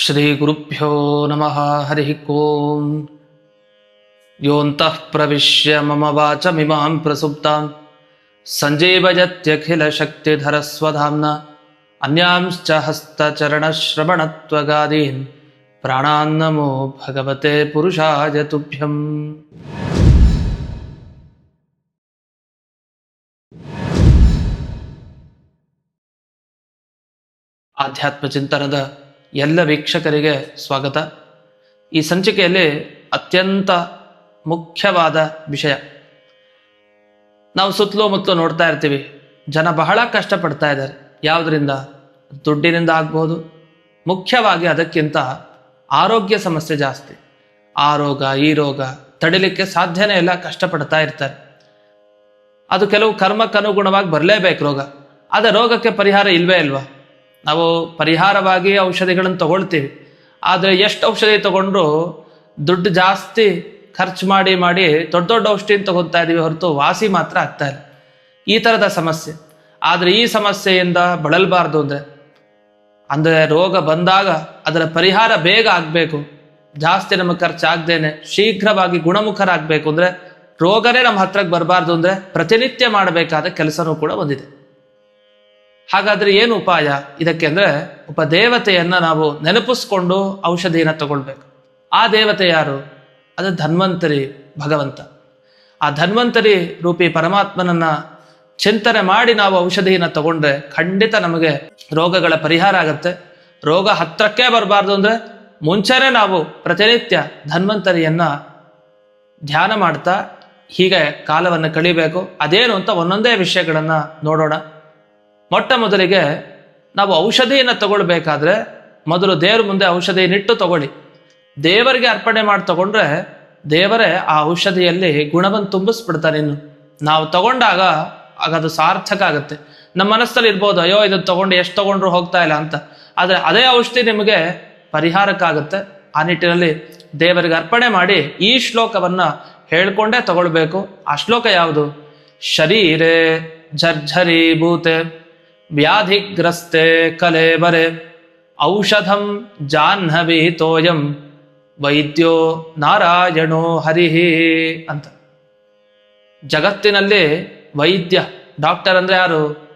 श्रीगुरुभ्यो नमः, हरिः कों योऽन्तः प्रविश्य मम वाचमिमां प्रसुप्तां सञ्जीवयत्यखिलशक्तिधरस्वधाम्ना, अन्यांश्च हस्तचरणश्रवणत्वगादीन्। प्राणान्नमो भगवते पुरुषाय तुभ्यम्। आध्यात्म चिंतनद ಎಲ್ಲ ವೀಕ್ಷಕರಿಗೆ ಸ್ವಾಗತ. ಈ ಸಂಚಿಕೆಯಲ್ಲಿ ಅತ್ಯಂತ ಮುಖ್ಯವಾದ ವಿಷಯ. ನಾವು ಸುತ್ತಲೂ ಮುತ್ತಲೂ ನೋಡ್ತಾ ಇರ್ತೀವಿ. ಜನ ಬಹಳ ಕಷ್ಟಪಡ್ತಾ ಇದ್ದಾರೆ. ಯಾವುದರಿಂದ? ದುಡ್ಡಿನಿಂದ ಆಗ್ಬೋದು. ಮುಖ್ಯವಾಗಿ ಅದಕ್ಕಿಂತ ಆರೋಗ್ಯ ಸಮಸ್ಯೆ ಜಾಸ್ತಿ. ಆ ರೋಗ, ಈ ರೋಗ ತಡಿಲಿಕ್ಕೆ ಸಾಧ್ಯನೇ ಇಲ್ಲ, ಕಷ್ಟಪಡ್ತಾ ಇರ್ತಾರೆ. ಅದು ಕೆಲವು ಕರ್ಮಕ್ಕನುಗುಣವಾಗಿ ಬರಲೇಬೇಕು ರೋಗ. ಆದರೆ ರೋಗಕ್ಕೆ ಪರಿಹಾರ ಇಲ್ವೇ ಇಲ್ವಾ ನಾವು ಪರಿಹಾರವಾಗಿ ಔಷಧಿಗಳನ್ನು ತಗೊಳ್ತೀವಿ. ಆದರೆ ಎಷ್ಟು ಔಷಧಿ ತಗೊಂಡ್ರು ದುಡ್ಡು ಜಾಸ್ತಿ ಖರ್ಚು ಮಾಡಿ ಮಾಡಿ ದೊಡ್ಡ ದೊಡ್ಡ ಔಷಧಿನ ತಗೊತಾ ಇದ್ದೀವಿ ಹೊರತು ವಾಸಿ ಮಾತ್ರ ಆಗ್ತಾ ಇಲ್ಲ. ಈ ಥರದ ಸಮಸ್ಯೆ. ಆದರೆ ಈ ಸಮಸ್ಯೆಯಿಂದ ಬಳಲಬಾರ್ದು ಅಂದರೆ ಅಂದರೆ ರೋಗ ಬಂದಾಗ ಅದರ ಪರಿಹಾರ ಬೇಗ ಆಗಬೇಕು. ಜಾಸ್ತಿ ನಮಗೆ ಖರ್ಚಾಗ್ದೇನೆ ಶೀಘ್ರವಾಗಿ ಗುಣಮುಖರಾಗಬೇಕು ಅಂದರೆ ರೋಗನೇ ನಮ್ಮ ಹತ್ರಕ್ಕೆ ಬರಬಾರ್ದು ಅಂದರೆ ಪ್ರತಿನಿತ್ಯ ಮಾಡಬೇಕಾದ ಕೆಲಸನೂ ಕೂಡ ಬಂದಿದೆ ಹಾಗಾದ್ರೆ ಏನು ಉಪಾಯ? ಇದಕ್ಕೆ ಅಂದ್ರೆ ಒಬ್ಬ ದೇವತೆಯನ್ನ ನಾವು ನೆನಪಿಸ್ಕೊಂಡು ಔಷಧಿಯನ್ನು ತಗೊಳ್ಬೇಕು. ಆ ದೇವತೆ ಯಾರು? ಅದು ಧನ್ವಂತರಿ ಭಗವಂತ. ಆ ಧನ್ವಂತರಿ ರೂಪಿ ಪರಮಾತ್ಮನನ್ನ ಚಿಂತನೆ ಮಾಡಿ ನಾವು ಔಷಧಿಯನ್ನು ತಗೊಂಡ್ರೆ ಖಂಡಿತ ನಮಗೆ ರೋಗಗಳ ಪರಿಹಾರ ಆಗತ್ತೆ. ರೋಗ ಹತ್ರಕ್ಕೆ ಬರಬಾರ್ದು ಅಂದ್ರೆ ಮುಂಚೆನೆ ನಾವು ಪ್ರತಿನಿತ್ಯ ಧನ್ವಂತರಿಯನ್ನ ಧ್ಯಾನ ಮಾಡ್ತಾ ಹೀಗೆ ಕಾಲವನ್ನು ಕಳಿಬೇಕು. ಅದೇನು ಅಂತ ಒಂದೊಂದೇ ವಿಷಯಗಳನ್ನು ನೋಡೋಣ. ಮೊಟ್ಟ ಮೊದಲಿಗೆ ನಾವು ಔಷಧಿಯನ್ನು ತಗೊಳ್ಬೇಕಾದ್ರೆ ಮೊದಲು ದೇವ್ರ ಮುಂದೆ ಔಷಧಿಯನ್ನಿಟ್ಟು ತಗೊಳ್ಳಿ. ದೇವರಿಗೆ ಅರ್ಪಣೆ ಮಾಡಿ ತಗೊಂಡ್ರೆ ದೇವರೇ ಆ ಔಷಧಿಯಲ್ಲಿ ಗುಣವನ್ನು ತುಂಬಿಸ್ಬಿಡ್ತಾರೆ ಇನ್ನು. ನಾವು ತಗೊಂಡಾಗ ಆಗ ಅದು ಸಾರ್ಥಕ ಆಗುತ್ತೆ. ನಮ್ಮ ಮನಸ್ಸಲ್ಲಿ ಇರ್ಬೋದು, ಅಯ್ಯೋ, ಇದನ್ನು ತಗೊಂಡು ಎಷ್ಟು ತಗೊಂಡ್ರು ಹೋಗ್ತಾ ಇಲ್ಲ ಅಂತ. ಆದರೆ ಅದೇ ಔಷಧಿ ನಿಮಗೆ ಪರಿಹಾರಕ್ಕಾಗುತ್ತೆ ಆ ನಿಟ್ಟಿನಲ್ಲಿ ದೇವರಿಗೆ ಅರ್ಪಣೆ ಮಾಡಿ ಈ ಶ್ಲೋಕವನ್ನು ಹೇಳ್ಕೊಂಡೇ ತಗೊಳ್ಬೇಕು. ಆ ಶ್ಲೋಕ ಯಾವುದು? ಶರೀರೇ ಜರ್ಝರೀಭೂತೆ ವ್ಯಾಧಿಗ್ರಸ್ತೆ ಕಲೇಬರೆ ಔಷಧಂ ಜಾಹ್ನವಿ ತೋಯಂ ವೈದ್ಯೋ ನಾರಾಯಣೋ ಹರಿಹಿ ಅಂತ. ಜಗತ್ತಿನಲ್ಲಿ ವೈದ್ಯ, ಡಾಕ್ಟರ್ ಅಂದ್ರೆ ಯಾರು?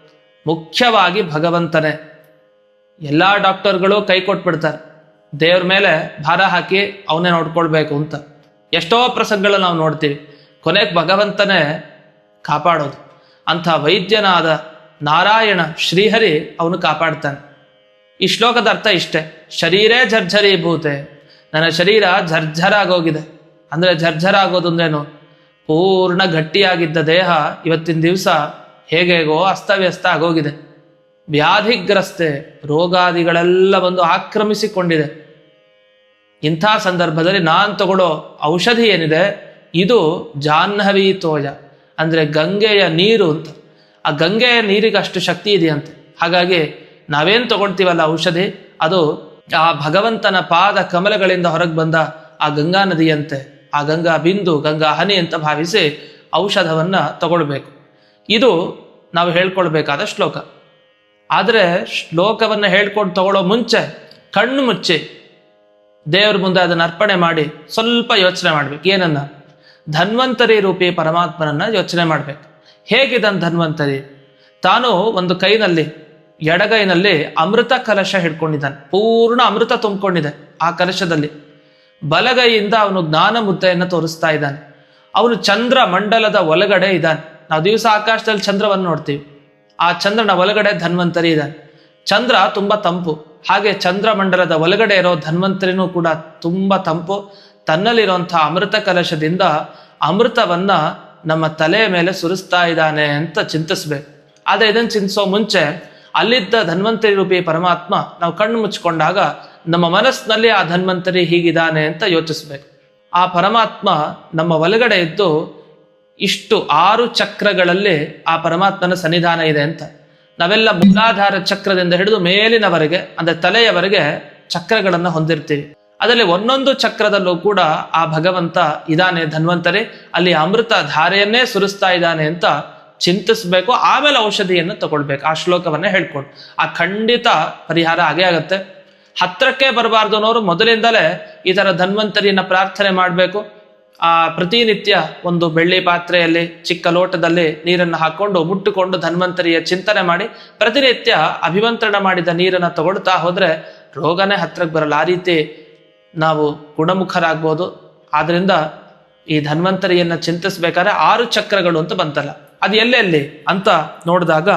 ಮುಖ್ಯವಾಗಿ ಭಗವಂತನೇ. ಎಲ್ಲ ಡಾಕ್ಟರ್ಗಳು ಕೈ ಕೊಟ್ಬಿಡ್ತಾರೆ. ದೇವ್ರ ಮೇಲೆ ಭಾರ ಹಾಕಿ ಅವನೇ ನೋಡ್ಕೊಳ್ಬೇಕು ಅಂತ. ಎಷ್ಟೋ ಪ್ರಸಂಗಗಳನ್ನ ನಾವು ನೋಡ್ತೀವಿ. ಕೊನೆಗೆ ಭಗವಂತನೇ ಕಾಪಾಡೋದು. ಅಂಥ ವೈದ್ಯನಾದ ನಾರಾಯಣ ಶ್ರೀಹರಿ ಅವನು ಕಾಪಾಡ್ತಾನೆ. ಈ ಶ್ಲೋಕದ ಅರ್ಥ ಇಷ್ಟೇ. ಶರೀರೇ ಭೂತೆ. ನನ್ನ ಶರೀರ ಝರ್ಝರ ಆಗೋಗಿದೆ ಅಂದ್ರೆ ಝರ್ಝರ ಆಗೋದು ಅಂದ್ರೇನು ಪೂರ್ಣ ಗಟ್ಟಿಯಾಗಿದ್ದ ದೇಹ ಇವತ್ತಿನ ದಿವಸ ಹೇಗೇಗೋ ಅಸ್ತವ್ಯಸ್ತ ಆಗೋಗಿದೆ. ವ್ಯಾಧಿಗ್ರಸ್ತೆ, ರೋಗಾದಿಗಳೆಲ್ಲ ಬಂದು ಆಕ್ರಮಿಸಿಕೊಂಡಿದೆ. ಇಂಥ ಸಂದರ್ಭದಲ್ಲಿ ನಾನು ತಗೊಳ್ಳೋ ಔಷಧಿ ಏನಿದೆ? ಇದು ಜಾಹ್ನವಿ ತೋಯ, ಅಂದ್ರೆ ಗಂಗೆಯ ನೀರು ಅಂತ. ಆ ಗಂಗೆ ನೀರಿಗೆ ಅಷ್ಟು ಶಕ್ತಿ ಇದೆಯಂತೆ. ಹಾಗಾಗಿ ನಾವೇನು ತಗೊಳ್ತೀವಲ್ಲ ಔಷಧಿ? ಅದು ಆ ಭಗವಂತನ ಪಾದ ಕಮಲಗಳಿಂದ ಹೊರಗೆ ಬಂದ ಆ ಗಂಗಾ ನದಿಯಂತೆ. ಆ ಗಂಗಾ ಬಿಂದು, ಗಂಗಾ ಹನಿ ಅಂತ ಭಾವಿಸಿ ಔಷಧವನ್ನು ತಗೊಳ್ಬೇಕು. ಇದು ನಾವು ಹೇಳ್ಕೊಳ್ಬೇಕಾದ ಶ್ಲೋಕ. ಆದರೆ ಶ್ಲೋಕವನ್ನು ಹೇಳ್ಕೊಂಡು ತಗೊಳ್ಳೋ ಮುಂಚೆ ಕಣ್ಣು ಮುಚ್ಚಿ ದೇವ್ರ ಮುಂದೆ ಅದನ್ನು ಅರ್ಪಣೆ ಮಾಡಿ ಸ್ವಲ್ಪ ಯೋಚನೆ ಮಾಡ್ಬೇಕು. ಏನನ್ನ? ಧನ್ವಂತರಿ ರೂಪಿ ಪರಮಾತ್ಮನನ್ನ ಯೋಚನೆ ಮಾಡ್ಬೇಕು. ಹೇಗಿದ್ದಾನೆ ಧನ್ವಂತರಿ ತಾನು ಒಂದು ಕೈನಲ್ಲಿ, ಎಡಗೈನಲ್ಲಿ ಅಮೃತ ಕಲಶ ಹಿಡ್ಕೊಂಡಿದ್ದಾನೆ. ಪೂರ್ಣ ಅಮೃತ ತುಂಬಿಕೊಂಡಿದೆ ಆ ಕಲಶದಲ್ಲಿ. ಬಲಗೈಯಿಂದ ಅವನು ಜ್ಞಾನ ಮುದ್ದೆಯನ್ನು ತೋರಿಸ್ತಾ ಇದ್ದಾನೆ. ಅವನು ಚಂದ್ರ ಮಂಡಲದ ಒಳಗಡೆ ಇದ್ದಾನೆ. ನಾವು ದಿವಸ ಆಕಾಶದಲ್ಲಿ ಚಂದ್ರವನ್ನು ನೋಡ್ತೀವಿ. ಆ ಚಂದ್ರನ ಒಳಗಡೆ ಧನ್ವಂತರಿ ಇದ್ದಾನೆ. ಚಂದ್ರ ತುಂಬಾ ತಂಪು. ಹಾಗೆ ಚಂದ್ರ ಮಂಡಲದ ಒಳಗಡೆ ಇರೋ ಧನ್ವಂತರಿನೂ ಕೂಡ ತುಂಬಾ ತಂಪು. ತನ್ನಲ್ಲಿರುವಂತಹ ಅಮೃತ ಕಲಶದಿಂದ ಅಮೃತವನ್ನ ನಮ್ಮ ತಲೆಯ ಮೇಲೆ ಸುರಿಸ್ತಾ ಇದ್ದಾನೆ ಅಂತ ಚಿಂತಿಸ್ಬೇಕು ಆದರೆ ಇದನ್ನು ಚಿಂತಿಸೋ ಮುಂಚೆ ಅಲ್ಲಿದ್ದ ಧನ್ವಂತರಿ ರೂಪಿ ಪರಮಾತ್ಮ ನಾವು ಕಣ್ಣು ಮುಚ್ಕೊಂಡಾಗ ನಮ್ಮ ಮನಸ್ಸಿನಲ್ಲಿ ಆ ಧನ್ವಂತರಿ ಹೀಗಿದ್ದಾನೆ ಅಂತ ಯೋಚಿಸ್ಬೇಕು ಆ ಪರಮಾತ್ಮ ನಮ್ಮ ಒಳಗಡೆ ಇದ್ದು ಇಷ್ಟು ಆರು ಚಕ್ರಗಳಲ್ಲಿ ಆ ಪರಮಾತ್ಮನ ಸನ್ನಿಧಾನ ಇದೆ ಅಂತ. ನಾವೆಲ್ಲ ಮೂಲಾಧಾರ ಚಕ್ರದಿಂದ ಹಿಡಿದು ಮೇಲಿನವರೆಗೆ, ಅಂದ್ರೆ ತಲೆಯವರೆಗೆ ಚಕ್ರಗಳನ್ನು ಹೊಂದಿರ್ತೀವಿ. ಅದರಲ್ಲಿ ಒಂದೊಂದು ಚಕ್ರದಲ್ಲೂ ಕೂಡ ಆ ಭಗವಂತ ಇದಾನೆ ಧನ್ವಂತರಿ, ಅಲ್ಲಿ ಅಮೃತ ಧಾರೆಯನ್ನೇ ಸುರಿಸ್ತಾ ಇದ್ದಾನೆ ಅಂತ ಚಿಂತಿಸ್ಬೇಕು, ಆಮೇಲೆ ಔಷಧಿಯನ್ನು ತಗೊಳ್ಬೇಕು, ಆ ಶ್ಲೋಕವನ್ನ ಹೇಳ್ಕೊಂಡು. ಆ ಖಂಡಿತ ಪರಿಹಾರ ಆಗೇ ಆಗತ್ತೆ. ಹತ್ರಕ್ಕೆ ಬರಬಾರ್ದು ಅನ್ನೋರು ಮೊದಲಿಂದಲೇ ಈ ತರ ಧನ್ವಂತರಿಯನ್ನ ಪ್ರಾರ್ಥನೆ ಮಾಡಬೇಕು. ಆ ಪ್ರತಿನಿತ್ಯ ಒಂದು ಬೆಳ್ಳಿ ಪಾತ್ರೆಯಲ್ಲಿ, ಚಿಕ್ಕ ಲೋಟದಲ್ಲಿ ನೀರನ್ನು ಹಾಕೊಂಡು ಮುಟ್ಟುಕೊಂಡು ಧನ್ವಂತರಿಯ ಚಿಂತನೆ ಮಾಡಿ, ಪ್ರತಿನಿತ್ಯ ಅಭಿಮಂತ್ರಣ ಮಾಡಿದ ನೀರನ್ನು ತಗೊಳ್ತಾ ಹೋದ್ರೆ ರೋಗನೇ ಹತ್ರಕ್ಕೆ ಬರಲ್ಲ. ಆ ರೀತಿ ನಾವು ಗುಣಮುಖರಾಗ್ಬೋದು. ಆದ್ರಿಂದ ಈ ಧನ್ವಂತರಿಯನ್ನು ಚಿಂತಿಸ್ಬೇಕಾದ್ರೆ ಆರು ಚಕ್ರಗಳು ಅಂತ ಬಂತಲ್ಲ, ಅದು ಎಲ್ಲೆಲ್ಲಿ ಅಂತ ನೋಡಿದಾಗ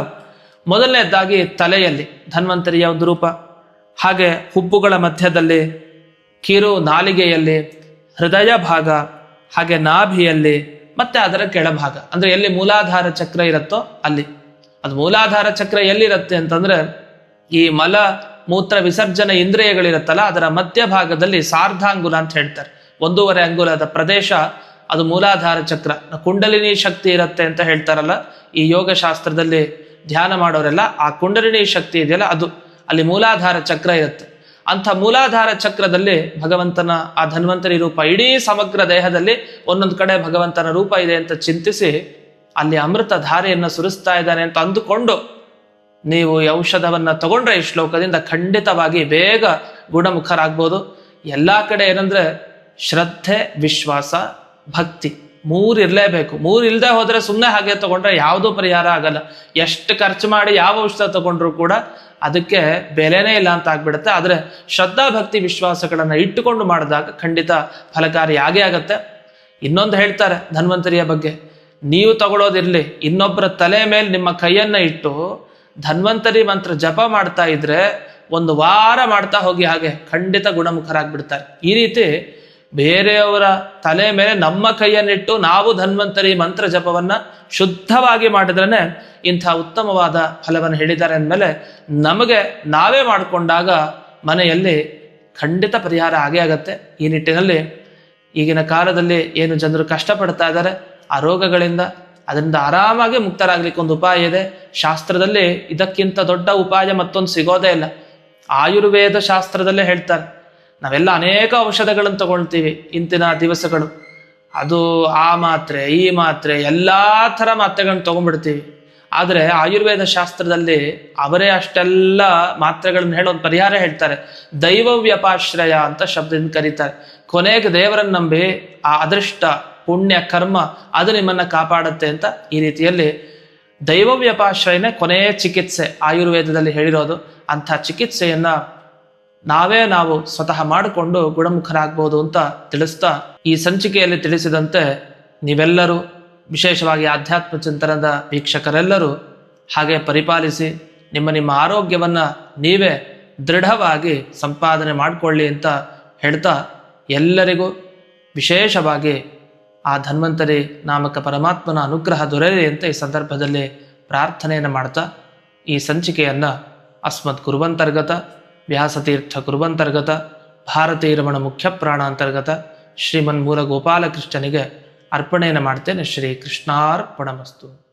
ಮೊದಲನೇದಾಗಿ ತಲೆಯಲ್ಲಿ ಧನ್ವಂತರಿಯ ಒಂದು ರೂಪ? ಹಾಗೆ ಹುಬ್ಬುಗಳ ಮಧ್ಯದಲ್ಲಿ, ಕಿರು ನಾಲಿಗೆಯಲ್ಲಿ, ಹೃದಯ ಭಾಗ, ಹಾಗೆ ನಾಭಿಯಲ್ಲಿ, ಮತ್ತೆ ಅದರ ಕೆಳಭಾಗ. ಅಂದ್ರೆ ಎಲ್ಲಿ ಮೂಲಾಧಾರ ಚಕ್ರ ಇರುತ್ತೋ ಅಲ್ಲಿ. ಅದು ಮೂಲಾಧಾರ ಚಕ್ರ ಎಲ್ಲಿರುತ್ತೆ ಅಂತಂದ್ರೆ ಈ ಮಲ ಮೂತ್ರ ವಿಸರ್ಜನೆ ಇಂದ್ರಿಯಗಳಿರುತ್ತಲ್ಲ, ಅದರ ಮಧ್ಯಭಾಗದಲ್ಲಿ ಸಾರ್ಧಾಂಗುಲ ಅಂತ ಹೇಳ್ತಾರೆ. ಒಂದೂವರೆ ಅಂಗುಲದ ಪ್ರದೇಶ, ಅದು ಮೂಲಾಧಾರ ಚಕ್ರ. ಕುಂಡಲಿನಿ ಶಕ್ತಿ ಇರುತ್ತೆ ಅಂತ ಹೇಳ್ತಾರಲ್ಲ, ಈ ಯೋಗ ಶಾಸ್ತ್ರದಲ್ಲಿ ಧ್ಯಾನ ಮಾಡೋರೆಲ್ಲ, ಆ ಕುಂಡಲಿನಿ ಶಕ್ತಿ ಇದೆಯಲ್ಲ, ಅದು ಅಲ್ಲಿ ಮೂಲಾಧಾರ ಚಕ್ರ ಇರುತ್ತೆ. ಅಂಥ ಮೂಲಾಧಾರ ಚಕ್ರದಲ್ಲಿ ಭಗವಂತನ, ಆ ಧನ್ವಂತರಿ ರೂಪ ಇಡೀ ಸಮಗ್ರ ದೇಹದಲ್ಲಿ ಒಂದೊಂದು ಕಡೆ ಭಗವಂತನ ರೂಪ ಇದೆ ಅಂತ ಚಿಂತಿಸಿ, ಅಲ್ಲಿ ಅಮೃತ ಧಾರೆಯನ್ನು ಸುರಿಸ್ತಾ ಇದ್ದಾನೆ ಅಂತ ಅಂದುಕೊಂಡು ನೀವು ಔಷಧವನ್ನು ತಗೊಂಡ್ರೆ ಈ ಶ್ಲೋಕದಿಂದ ಖಂಡಿತವಾಗಿ ಬೇಗ ಗುಣಮುಖರಾಗ್ಬೋದು. ಎಲ್ಲಾ ಕಡೆ ಏನಂದ್ರೆ ಶ್ರದ್ಧೆ, ವಿಶ್ವಾಸ, ಭಕ್ತಿ ಮೂರು ಇರಲೇಬೇಕು. ಮೂರು ಇಲ್ಲದೆ ಹೋದರೆ ಸುಮ್ಮನೆ ಹಾಗೆ ತಗೊಂಡ್ರೆ ಯಾವುದೂ ಪರಿಹಾರ ಆಗಲ್ಲ. ಎಷ್ಟು ಖರ್ಚು ಮಾಡಿ ಯಾವ ಔಷಧ ತಗೊಂಡ್ರು ಕೂಡ ಅದಕ್ಕೆ ಬೆಲೆನೇ ಇಲ್ಲ ಅಂತ ಆಗ್ಬಿಡುತ್ತೆ. ಆದರೆ ಶ್ರದ್ಧಾ, ಭಕ್ತಿ, ವಿಶ್ವಾಸಗಳನ್ನು ಇಟ್ಟುಕೊಂಡು ಮಾಡಿದಾಗ ಖಂಡಿತ ಫಲಕಾರಿ ಆಗೇ ಆಗತ್ತೆ. ಇನ್ನೊಂದು ಹೇಳ್ತಾರೆ ಧನ್ವಂತರಿಯ ಬಗ್ಗೆ, ನೀವು ತಗೊಳ್ಳೋದಿರಲಿ ಇನ್ನೊಬ್ಬರ ತಲೆ ಮೇಲೆ ನಿಮ್ಮ ಕೈಯನ್ನ ಇಟ್ಟು ಧನ್ವಂತರಿ ಮಂತ್ರ ಜಪ ಮಾಡ್ತಾ ಇದ್ರೆ ಒಂದು ವಾರ ಮಾಡ್ತಾ ಹೋಗಿ ಹಾಗೆ ಖಂಡಿತ ಗುಣಮುಖರಾಗ್ಬಿಡ್ತಾರೆ. ಈ ರೀತಿ ಬೇರೆಯವರ ತಲೆ ಮೇಲೆ ನಮ್ಮ ಕೈಯನ್ನಿಟ್ಟು ನಾವು ಧನ್ವಂತರಿ ಮಂತ್ರ ಜಪವನ್ನ ಶುದ್ಧವಾಗಿ ಮಾಡಿದ್ರೇನೆ ಇಂಥ ಉತ್ತಮವಾದ ಫಲವನ್ನು ಹೇಳಿದ್ದಾರೆ ಅಂದಮೇಲೆ ನಮಗೆ ನಾವೇ ಮಾಡಿಕೊಂಡಾಗ ಮನೆಯಲ್ಲಿ ಖಂಡಿತ ಪರಿಹಾರ ಆಗೇ ಆಗತ್ತೆ. ಈ ನಿಟ್ಟಿನಲ್ಲಿ ಈಗಿನ ಕಾಲದಲ್ಲಿ ಏನು ಜನರು ಕಷ್ಟಪಡ್ತಾ ಇದ್ದಾರೆ, ಆ ರೋಗಗಳಿಂದ ಅದರಿಂದ ಆರಾಮಾಗಿ ಮುಕ್ತರಾಗಲಿಕ್ಕೆ ಒಂದು ಉಪಾಯ ಇದೆ. ಶಾಸ್ತ್ರದಲ್ಲಿ ಇದಕ್ಕಿಂತ ದೊಡ್ಡ ಉಪಾಯ ಮತ್ತೊಂದು ಸಿಗೋದೇ ಇಲ್ಲ. ಆಯುರ್ವೇದ ಶಾಸ್ತ್ರದಲ್ಲೇ ಹೇಳ್ತಾರೆ. ನಾವೆಲ್ಲ ಅನೇಕ ಔಷಧಗಳನ್ನು ತಗೊಳ್ತೀವಿ ಇಂತಿನ ದಿವಸಗಳು. ಅದು ಆ ಮಾತ್ರೆ, ಈ ಮಾತ್ರೆ, ಎಲ್ಲ ಥರ ಮಾತ್ರೆಗಳನ್ನ ತಗೊಂಡ್ಬಿಡ್ತೀವಿ. ಆದರೆ ಆಯುರ್ವೇದ ಶಾಸ್ತ್ರದಲ್ಲಿ ಅವರೇ ಅಷ್ಟೆಲ್ಲ ಮಾತ್ರೆಗಳನ್ನು ಹೇಳೋ ಒಂದು ಪರಿಹಾರ ಹೇಳ್ತಾರೆ. ದೈವ ವ್ಯಪಾಶ್ರಯ ಅಂತ ಶಬ್ದದಿಂದ ಕರೀತಾರೆ. ಕೊನೆಗೆ ದೇವರನ್ನು ನಂಬಿ ಆ ಅದೃಷ್ಟ ಪುಣ್ಯ ಕರ್ಮ ಅದು ನಿಮ್ಮನ್ನ ಕಾಪಾಡುತ್ತೆ ಅಂತ ಈ ರೀತಿಯಲ್ಲಿ ದೈವ ವ್ಯಪಾಶ್ರಯನೇ ಕೊನೆಯ ಚಿಕಿತ್ಸೆ ಆಯುರ್ವೇದದಲ್ಲಿ ಹೇಳಿರೋದು. ಅಂಥ ಚಿಕಿತ್ಸೆಯನ್ನು ನಾವೇ ನಾವು ಸ್ವತಃ ಮಾಡಿಕೊಂಡು ಗುಣಮುಖರಾಗ್ಬೋದು ಅಂತ ತಿಳಿಸ್ತಾ ಈ ಸಂಚಿಕೆಯಲ್ಲಿ ತಿಳಿಸಿದಂತೆ ನೀವೆಲ್ಲರೂ, ವಿಶೇಷವಾಗಿ ಆಧ್ಯಾತ್ಮ ಚಿಂತನದ ವೀಕ್ಷಕರೆಲ್ಲರೂ ಹಾಗೆ ಪರಿಪಾಲಿಸಿ ನಿಮ್ಮ ನಿಮ್ಮ ಆರೋಗ್ಯವನ್ನ ನೀವೇ ದೃಢವಾಗಿ ಸಂಪಾದನೆ ಮಾಡಿಕೊಳ್ಳಿ ಅಂತ ಹೇಳ್ತಾ ಎಲ್ಲರಿಗೂ ವಿಶೇಷವಾಗಿ ಆ ಧನ್ವಂತರಿ ನಾಮಕ ಪರಮಾತ್ಮನ ಅನುಗ್ರಹ ದೊರೆಯಲಿ ಅಂತ ಈ ಸಂದರ್ಭದಲ್ಲಿ ಪ್ರಾರ್ಥನೆಯನ್ನು ಮಾಡ್ತಾ ಈ ಸಂಚಿಕೆಯನ್ನ ಅಸ್ಮತ್ ಕುರುವಂತರ್ಗತ ವ್ಯಾಸತೀರ್ಥ ಕುರುವಂತರ್ಗತ ಭಾರತೀಯ ರಮಣ ಮುಖ್ಯ ಪ್ರಾಣಾಂತರ್ಗತ ಶ್ರೀಮನ್ ಮೂಲ ಗೋಪಾಲಕೃಷ್ಣನಿಗೆ ಅರ್ಪಣೆಯನ್ನು ಮಾಡ್ತೇನೆ. ಶ್ರೀ ಕೃಷ್ಣಾರ್ಪಣಮಸ್ತು